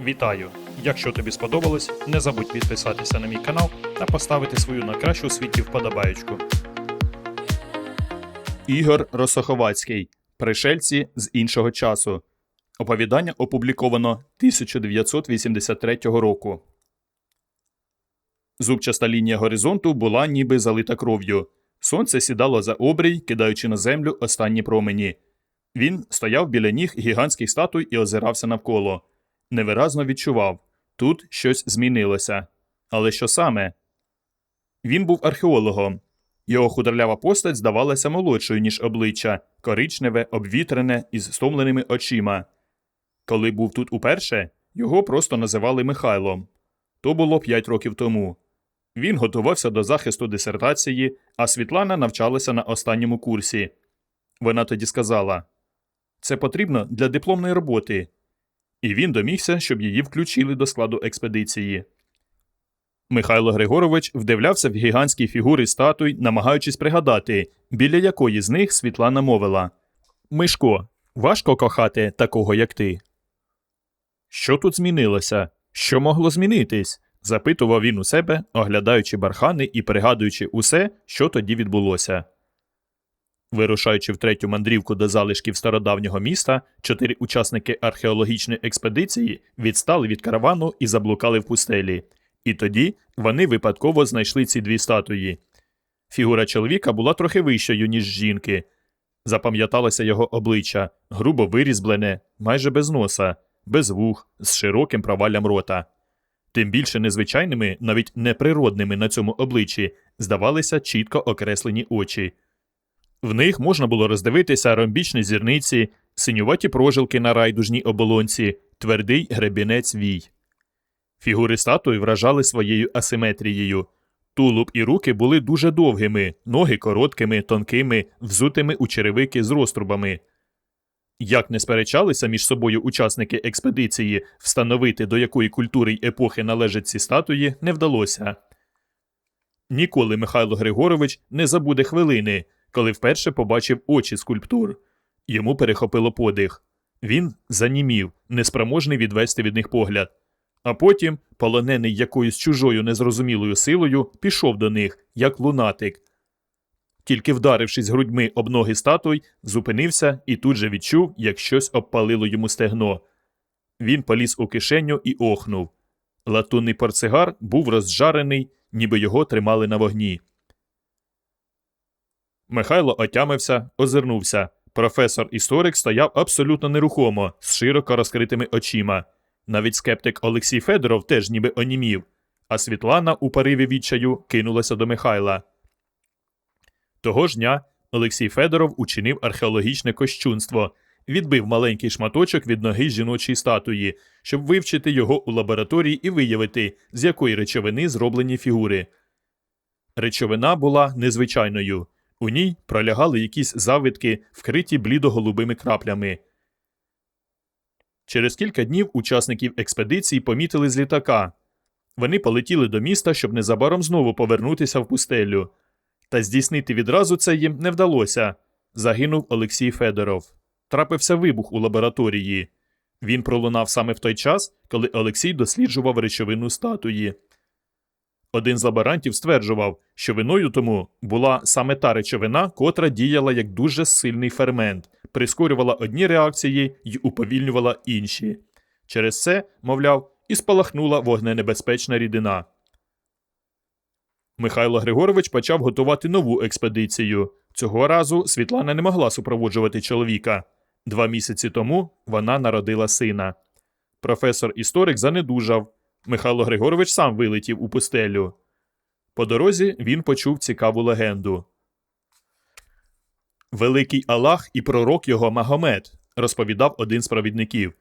Вітаю! Якщо тобі сподобалось, не забудь підписатися на мій канал та поставити свою на кращу світі вподобаєчку. Ігор Росоховацький. Пришельці з іншого часу. Оповідання опубліковано 1983 року. Зубчаста лінія горизонту була ніби залита кров'ю. Сонце сідало за обрій, кидаючи на землю останні промені. Він стояв біля ніг гігантських статуй і озирався навколо. Невиразно відчував тут щось змінилося. Але що саме? Він був археологом. Його худорлява постать здавалася молодшою, ніж обличчя, коричневе, обвітрене із стомленими очима. Коли був тут уперше, його просто називали Михайлом. То було п'ять років тому. Він готувався до захисту дисертації, а Світлана навчалася на останньому курсі. Вона тоді сказала: Це потрібно для дипломної роботи. І він домігся, щоб її включили до складу експедиції. Михайло Григорович вдивлявся в гігантські фігури статуй, намагаючись пригадати, біля якої з них Світлана мовила Мишко, важко кохати такого, як ти. Що тут змінилося? Що могло змінитись? запитував він у себе, оглядаючи бархани і пригадуючи усе, що тоді відбулося. Вирушаючи в третю мандрівку до залишків стародавнього міста, чотири учасники археологічної експедиції відстали від каравану і заблукали в пустелі. І тоді вони випадково знайшли ці дві статуї. Фігура чоловіка була трохи вищою, ніж жінки. Запам'яталося його обличчя, грубо вирізблене, майже без носа, без вух, з широким проваллям рота. Тим більше незвичайними, навіть неприродними на цьому обличчі, здавалися чітко окреслені очі. В них можна було роздивитися ромбічні зірниці, синюваті прожилки на райдужній оболонці, твердий гребінець вій. Фігури статуї вражали своєю асиметрією. Тулуб і руки були дуже довгими, ноги короткими, тонкими, взутими у черевики з розтрубами. Як не сперечалися між собою учасники експедиції, встановити, до якої культури й епохи належать ці статуї, не вдалося. Ніколи Михайло Григорович не забуде хвилини, коли вперше побачив очі скульптур. Йому перехопило подих. Він занімів, неспроможний відвести від них погляд. А потім, полонений якоюсь чужою незрозумілою силою, пішов до них, як лунатик. Тільки вдарившись грудьми об ноги статуй, зупинився і тут же відчув, як щось обпалило йому стегно. Він поліз у кишеню і охнув. Латунний портсигар був розжарений, ніби його тримали на вогні. Михайло отямився, озирнувся. Професор історик стояв абсолютно нерухомо, з широко розкритими очима. Навіть скептик Олексій Федоров теж ніби онімів, а Світлана у пориві відчаю кинулася до Михайла. Того ж дня Олексій Федоров учинив археологічне кощунство, відбив маленький шматочок від ноги жіночої статуї, щоб вивчити його у лабораторії і виявити, з якої речовини зроблені фігури. Речовина була незвичайною. У ній пролягали якісь завитки, вкриті блідо-голубими краплями. Через кілька днів учасників експедиції помітили з літака. Вони полетіли до міста, щоб незабаром знову повернутися в пустелю. Та здійснити відразу це їм не вдалося. Загинув Олексій Федоров. Трапився вибух у лабораторії. Він пролунав саме в той час, коли Олексій досліджував речовину статуї. Один з лаборантів стверджував, що виною тому була саме та речовина, котра діяла як дуже сильний фермент, прискорювала одні реакції й уповільнювала інші. Через це, мовляв, і спалахнула вогненебезпечна рідина. Михайло Григорович почав готувати нову експедицію. Цього разу Світлана не могла супроводжувати чоловіка. Два місяці тому вона народила сина. Професор історик занедужав. Михайло Григорович сам вилетів у пустелю. По дорозі він почув цікаву легенду. Великий Аллах і пророк його Магомед, розповідав один з провідників.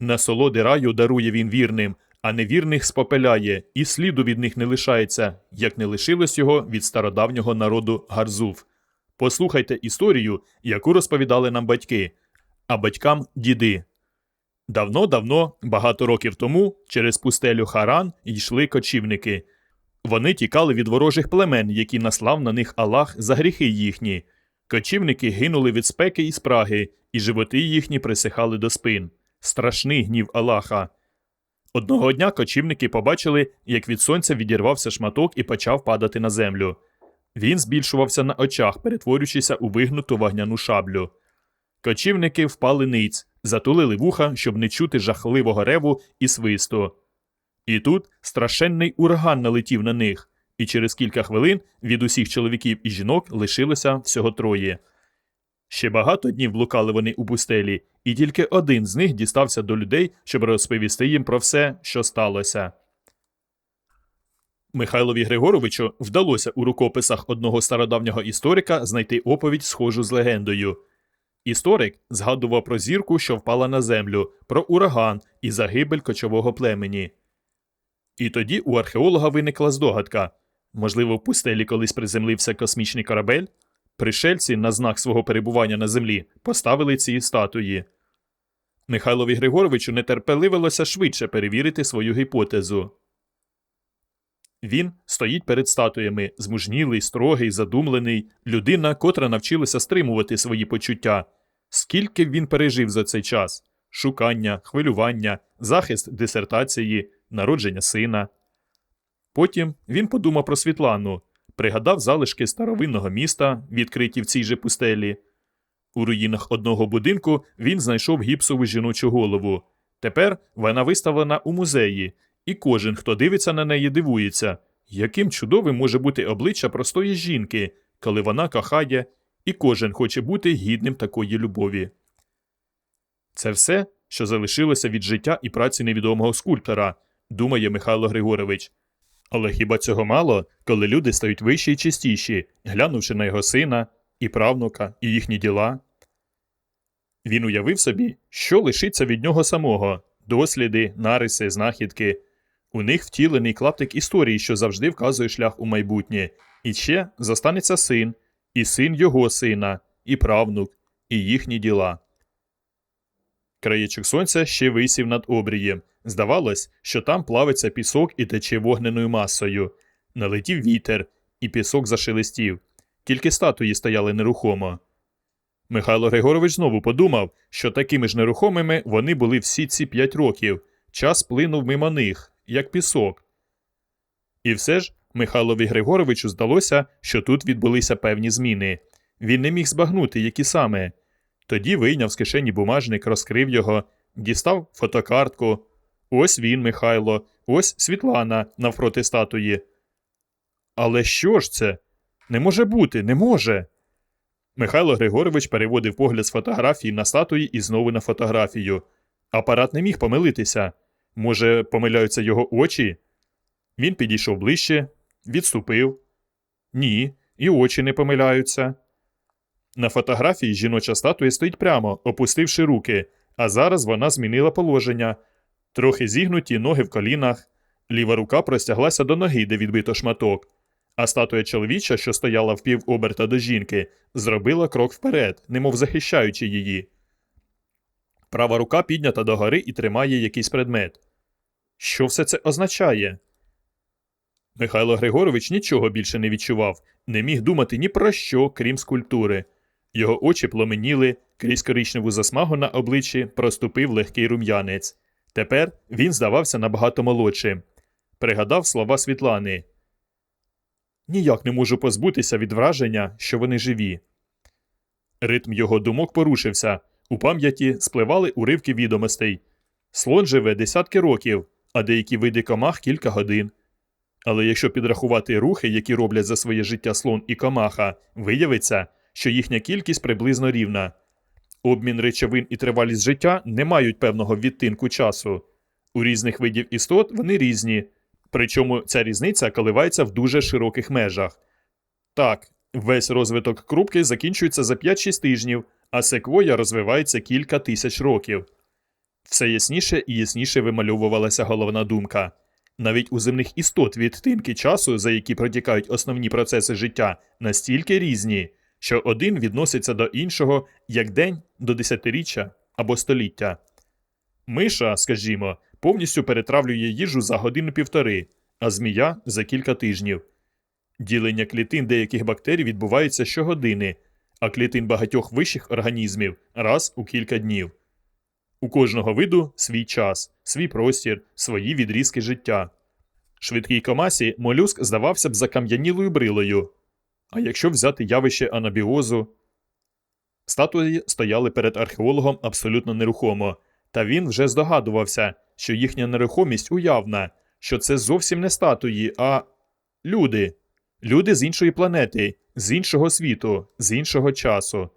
Насолоди раю дарує він вірним, а невірних спопеляє, і сліду від них не лишається, як не лишилось його від стародавнього народу Гарзув. Послухайте історію, яку розповідали нам батьки, а батькам діди. Давно-давно, багато років тому, через пустелю Харан йшли кочівники. Вони тікали від ворожих племен, які наслав на них Аллах за гріхи їхні. Кочівники гинули від спеки і спраги, і животи їхні присихали до спин. Страшний гнів Аллаха. Одного дня кочівники побачили, як від сонця відірвався шматок і почав падати на землю. Він збільшувався на очах, перетворюючися у вигнуту вогняну шаблю. Кочівники впали ниць, затулили вуха, щоб не чути жахливого реву і свисту. І тут страшенний ураган налетів на них, і через кілька хвилин від усіх чоловіків і жінок лишилося всього троє. Ще багато днів блукали вони у пустелі, і тільки один з них дістався до людей, щоб розповісти їм про все, що сталося. Михайлові Григоровичу вдалося у рукописах одного стародавнього історика знайти оповідь, схожу з легендою. Історик згадував про зірку, що впала на землю, про ураган і загибель кочового племені. І тоді у археолога виникла здогадка можливо, в пустелі колись приземлився космічний корабель? Пришельці на знак свого перебування на землі поставили ці статуї. Михайлові Григоровичу нетерпеливилося швидше перевірити свою гіпотезу. Він стоїть перед статуями, змужнілий, строгий, задумлений, людина, котра навчилася стримувати свої почуття. Скільки він пережив за цей час шукання, хвилювання, захист дисертації, народження сина. Потім він подумав про Світлану, пригадав залишки старовинного міста, відкриті в цій же пустелі. У руїнах одного будинку він знайшов гіпсову жіночу голову. Тепер вона виставлена у музеї, і кожен, хто дивиться на неї, дивується, яким чудовим може бути обличчя простої жінки, коли вона кохає, і кожен хоче бути гідним такої любові. Це все, що залишилося від життя і праці невідомого скульптора, думає Михайло Григорович. Але хіба цього мало, коли люди стають вищі і чистіші, глянувши на його сина, і правнука, і їхні діла? Він уявив собі, що лишиться від нього самого досліди, нариси, знахідки. У них втілений клаптик історії, що завжди вказує шлях у майбутнє, і ще зостанеться син, і син його сина, і правнук, і їхні діла. Краєчок сонця ще висів над обрієм. Здавалось, що там плавиться пісок і тече вогненою масою. Налетів вітер, і пісок зашелестів. Тільки статуї стояли нерухомо. Михайло Григорович знову подумав, що такими ж нерухомими вони були всі ці п'ять років. Час плинув мимо них, як пісок. І все ж Михайлові Григоровичу здалося, що тут відбулися певні зміни. Він не міг збагнути, які саме. Тоді вийняв з кишені бумажник, розкрив його, дістав фотокартку. Ось він, Михайло, ось Світлана навпроти статуї. Але що ж це? Не може бути, не може. Михайло Григорович переводив погляд з фотографії на статуї і знову на фотографію. Апарат не міг помилитися. Може, помиляються його очі? Він підійшов ближче, відступив. Ні, і очі не помиляються. На фотографії жіноча статуя стоїть прямо, опустивши руки, а зараз вона змінила положення. Трохи зігнуті ноги в колінах, ліва рука простяглася до ноги, де відбито шматок, а статуя чоловіча, що стояла в пів оберта до жінки, зробила крок вперед, немов захищаючи її. Права рука піднята догори і тримає якийсь предмет. Що все це означає? Михайло Григорович нічого більше не відчував, не міг думати ні про що, крім скульптури. Його очі пломеніли, крізь коричневу засмагу на обличчі проступив легкий рум'янець. Тепер він здавався набагато молодшим. Пригадав слова Світлани. Ніяк не можу позбутися від враження, що вони живі. Ритм його думок порушився. У пам'яті спливали уривки відомостей. Слон живе десятки років, а деякі види комах кілька годин. Але якщо підрахувати рухи, які роблять за своє життя слон і комаха, виявиться, що їхня кількість приблизно рівна. Обмін речовин і тривалість життя не мають певного відтинку часу. У різних видів істот вони різні, причому ця різниця коливається в дуже широких межах. Так, весь розвиток крупки закінчується за 5-6 тижнів, а секвоя розвивається кілька тисяч років. Все ясніше і ясніше вимальовувалася головна думка. Навіть у земних істот відтинки часу, за які протікають основні процеси життя, настільки різні, що один відноситься до іншого як день до десятиріччя або століття. Миша, скажімо, повністю перетравлює їжу за годину півтори, а змія за кілька тижнів. Ділення клітин деяких бактерій відбувається щогодини, а клітин багатьох вищих організмів раз у кілька днів. У кожного виду свій час, свій простір, свої відрізки життя. Швидкій комасі молюск здавався б закам'янілою брилою. А якщо взяти явище анабіозу, статуї стояли перед археологом абсолютно нерухомо, та він вже здогадувався, що їхня нерухомість уявна, що це зовсім не статуї, а люди. Люди з іншої планети, з іншого світу, з іншого часу.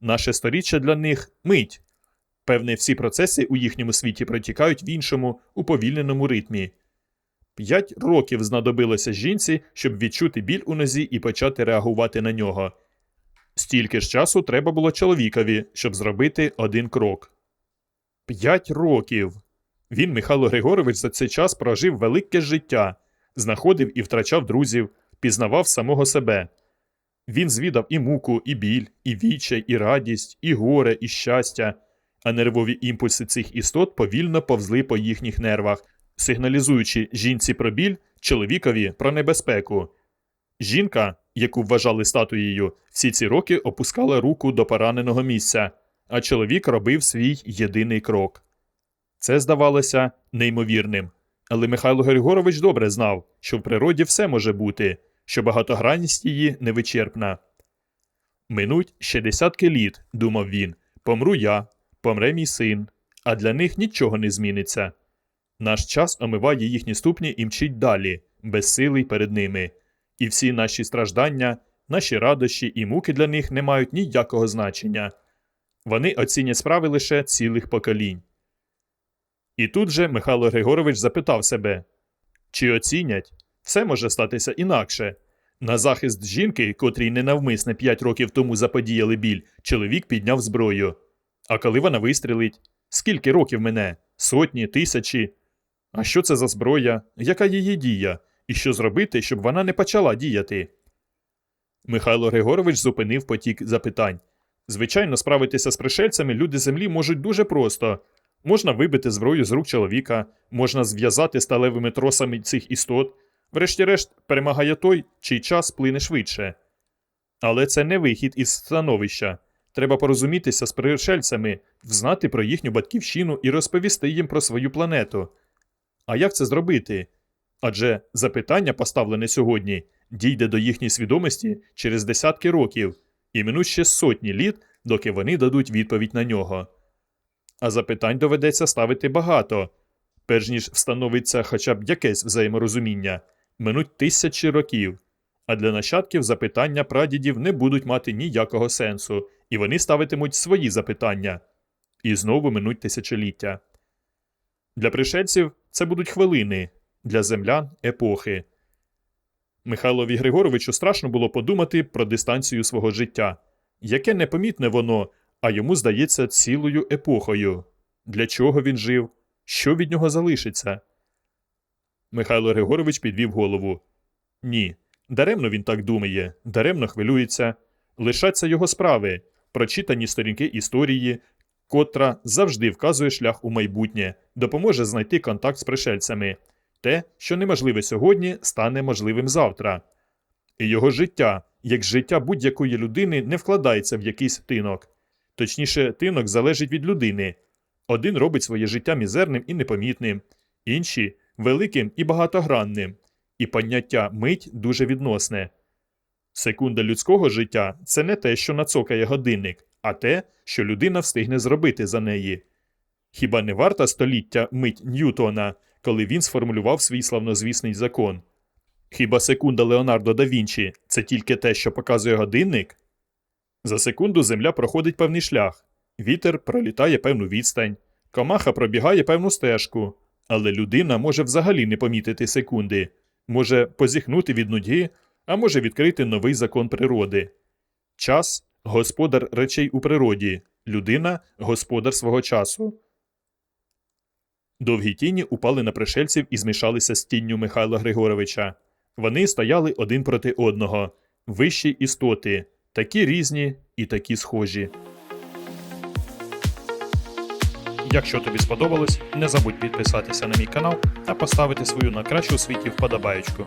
Наше сторіччя для них мить. Певне, всі процеси у їхньому світі протікають в іншому, уповільненому ритмі. П'ять років знадобилося жінці, щоб відчути біль у нозі і почати реагувати на нього. Стільки ж часу треба було чоловікові, щоб зробити один крок. П'ять років. Він, Михайло Григорович, за цей час прожив велике життя, знаходив і втрачав друзів, пізнавав самого себе. Він звідав і муку, і біль, і відчай, і радість, і горе, і щастя, а нервові імпульси цих істот повільно повзли по їхніх нервах, сигналізуючи жінці про біль, чоловікові про небезпеку. Жінка, яку вважали статуєю, всі ці роки опускала руку до пораненого місця, а чоловік робив свій єдиний крок. Це здавалося неймовірним. Але Михайло Григорович добре знав, що в природі все може бути, що багатогранність її невичерпна. Минуть ще десятки літ, думав він, помру я, помре мій син, а для них нічого не зміниться. Наш час омиває їхні ступні і мчить далі, безсилий перед ними, і всі наші страждання, наші радощі і муки для них не мають ніякого значення. Вони оцінять справи лише цілих поколінь. І тут же Михайло Григорович запитав себе чи оцінять? Все може статися інакше. На захист жінки, котрій ненавмисне п'ять років тому заподіяли біль, чоловік підняв зброю. А коли вона вистрілить? Скільки років мене? Сотні, тисячі? А що це за зброя? Яка її дія? І що зробити, щоб вона не почала діяти? Михайло Григорович зупинив потік запитань. Звичайно, справитися з пришельцями люди землі можуть дуже просто. Можна вибити зброю з рук чоловіка, можна зв'язати сталевими тросами цих істот. Врешті-решт, перемагає той, чий час плине швидше. Але це не вихід із становища. Треба порозумітися з пришельцями, взнати про їхню батьківщину і розповісти їм про свою планету. А як це зробити? Адже запитання, поставлене сьогодні, дійде до їхньої свідомості через десятки років, і минуть ще сотні літ, доки вони дадуть відповідь на нього. А запитань доведеться ставити багато, перш ніж встановиться хоча б якесь взаєморозуміння, минуть тисячі років, а для нащадків запитання прадідів не будуть мати ніякого сенсу, і вони ставитимуть свої запитання. І знову минуть тисячоліття. Для пришельців це будуть хвилини, для землян епохи. Михайлові Григоровичу страшно було подумати про дистанцію свого життя, яке непомітне воно, а йому здається цілою епохою. Для чого він жив? Що від нього залишиться? Михайло Григорович підвів голову. Ні. Даремно він так думає, даремно хвилюється. Лишаться його справи, прочитані сторінки історії, котра завжди вказує шлях у майбутнє, допоможе знайти контакт з пришельцями. Те, що неможливе сьогодні, стане можливим завтра. І його життя, як життя будь-якої людини, не вкладається в якийсь тинок. Точніше, тинок залежить від людини. Один робить своє життя мізерним і непомітним, інші великим і багатогранним, і поняття мить дуже відносне. Секунда людського життя це не те, що нацокає годинник, а те, що людина встигне зробити за неї. Хіба не варта століття мить Ньютона, коли він сформулював свій славнозвісний закон? Хіба секунда Леонардо да Вінчі це тільки те, що показує годинник? За секунду земля проходить певний шлях, вітер пролітає певну відстань, комаха пробігає певну стежку, але людина може взагалі не помітити секунди, може позіхнути від нудьги, а може відкрити новий закон природи. Час господар речей у природі, людина господар свого часу. Довгі тіні упали на пришельців і змішалися з тінню Михайла Григоровича. Вони стояли один проти одного, вищі істоти, такі різні і такі схожі. Якщо тобі сподобалось, не забудь підписатися на мій канал та поставити свою на кращу світі вподобаєчку.